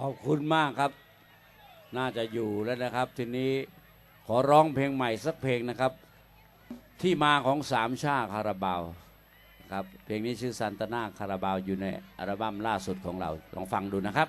ขอบคุณมากครับ น่าจะอยู่แล้วนะครับ ทีนี้ขอร้องเพลงใหม่สักเพลงนะครับ ที่มาของสามชาคาราบาวครับเพลงนี้ชื่อซันตานาคาราบาวอยู่ในอัลบั้มล่าสุดของเราลองฟังดูนะครับ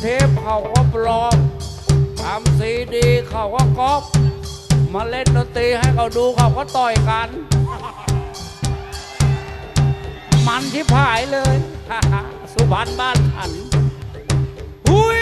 เทปเขาก็ปลอมทำซีดีเขาก็ก๊อปมาเล่นดนตรีให้เขาดูเขาก็ต่อยกัน มันที่ผายเลย สุบรรณบ้านอันหุย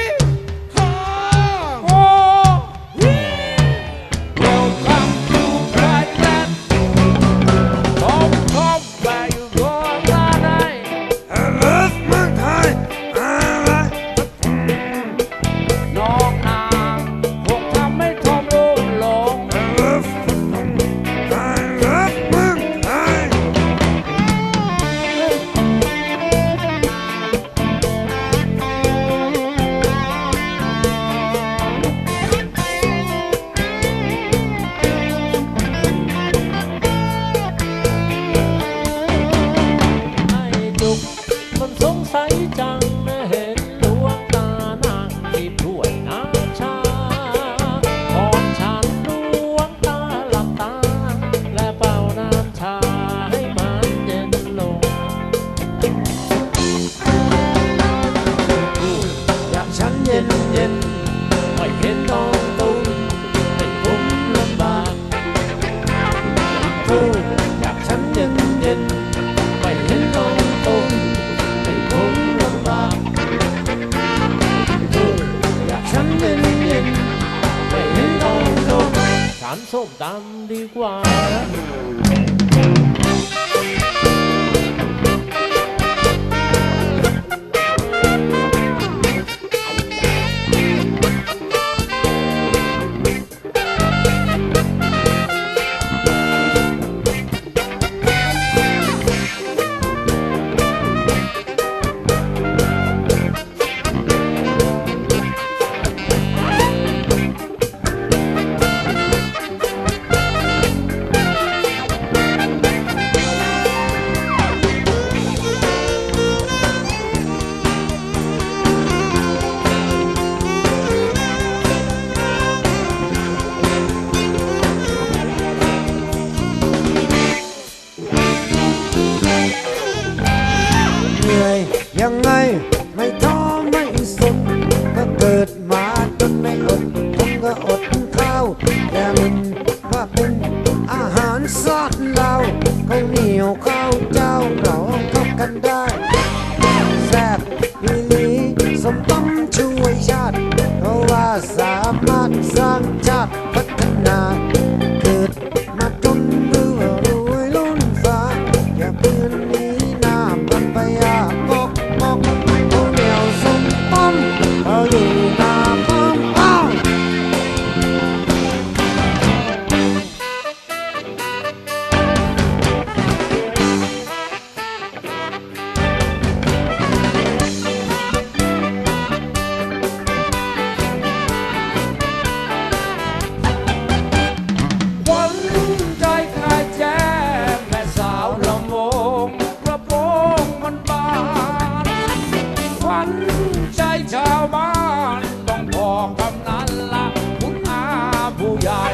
Hallelujah.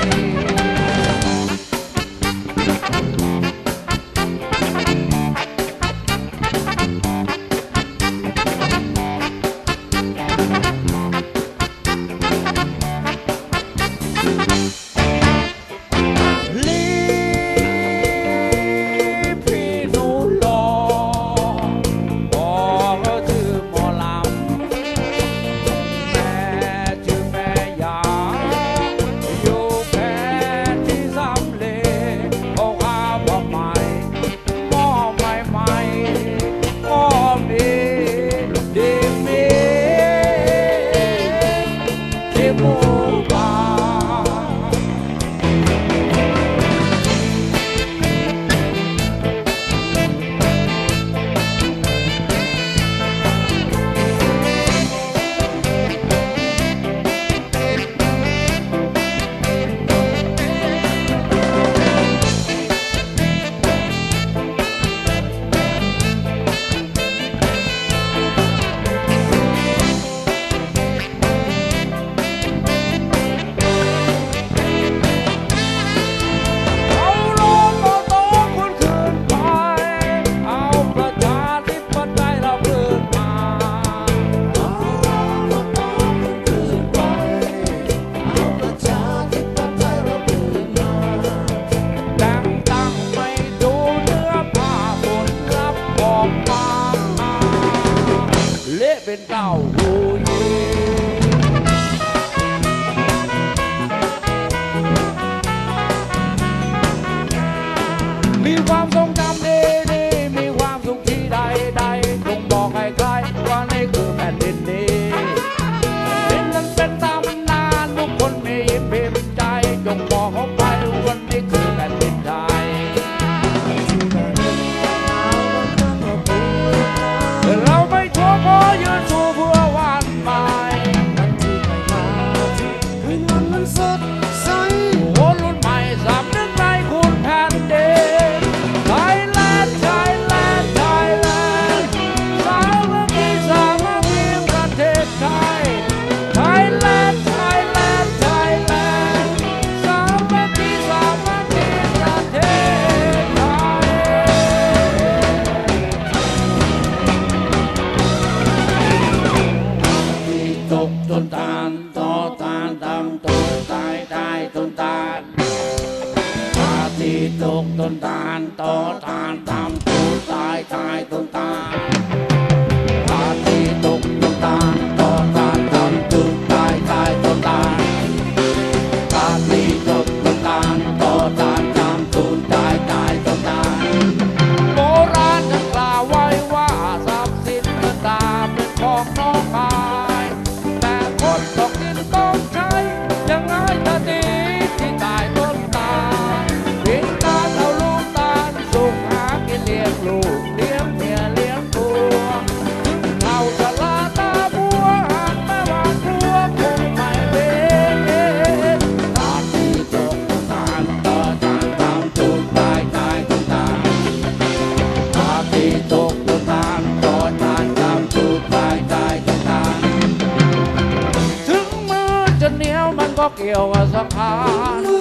Eu was a part.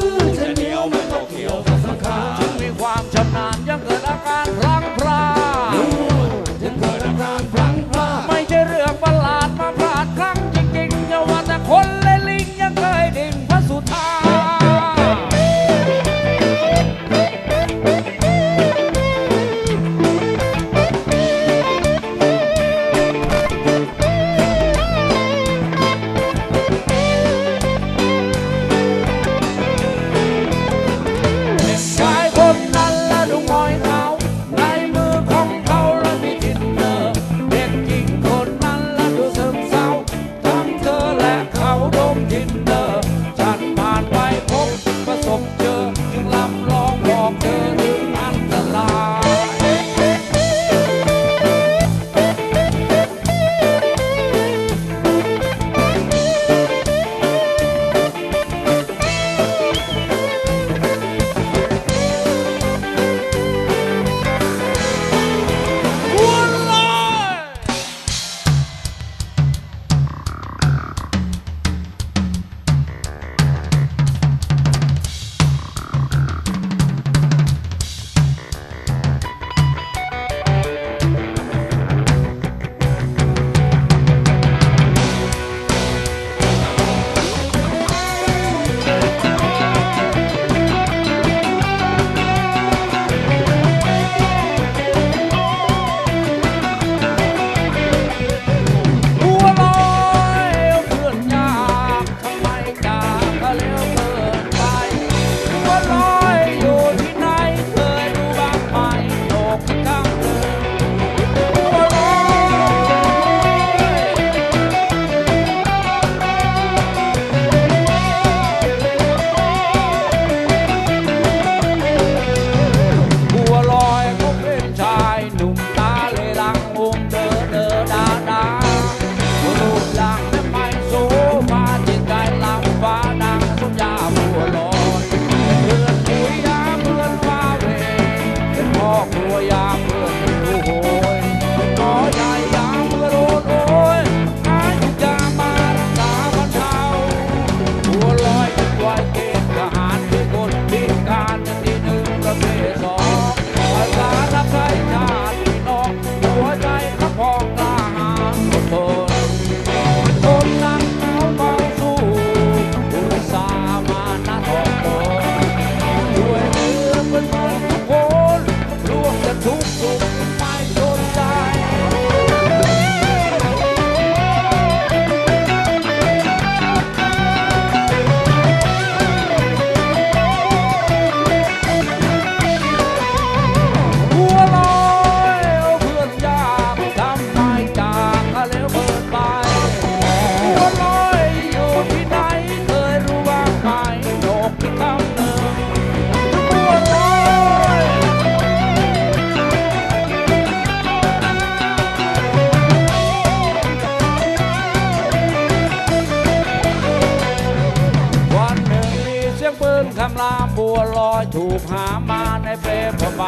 ถูกหามาในเปรย์ผ้าใบ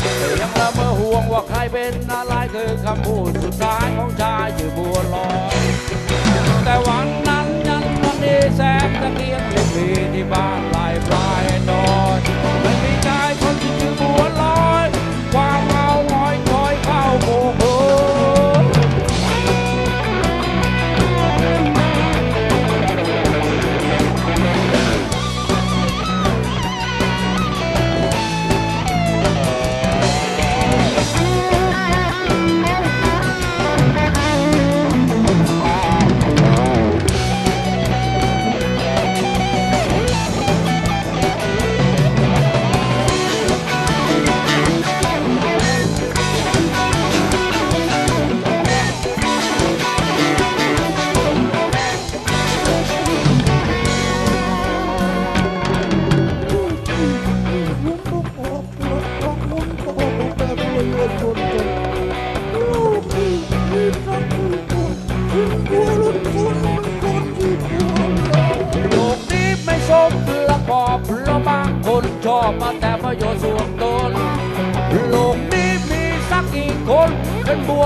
เธอยังละเมอห่วงว่าใครเป็นอะไรคือคำพูดสุดท้ายของฉัน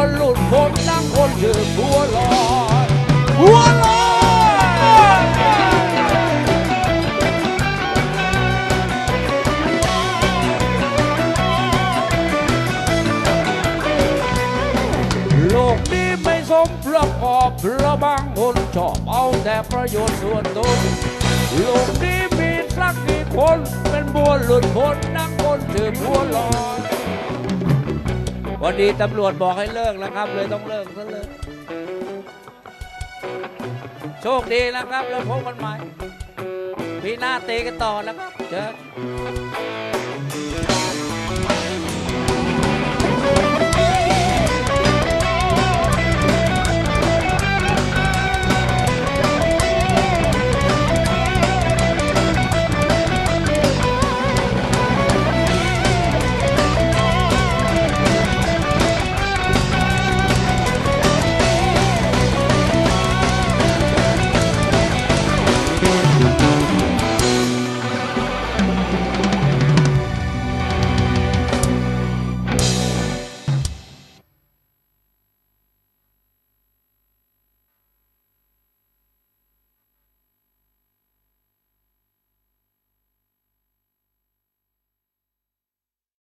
นหลุดพ้นนั่งคนชื่อบัวลอยบัวลอยโลกนี้ไม่สมประกอบเพราะบางคนชอบเอาแต่ประโยชน์ส่วนตนโลกนี้มีสักกี่คนเป็นบัวหลุดพ้นนั่งคนถือบัวลอย วันนี้ตำรวจบอกให้เลิกแล้วครับ เลยต้องเลิกซะเลยโชคดีนะครับ แล้วพบกันใหม่พีหน้าตีกันต่อนะครับเจอ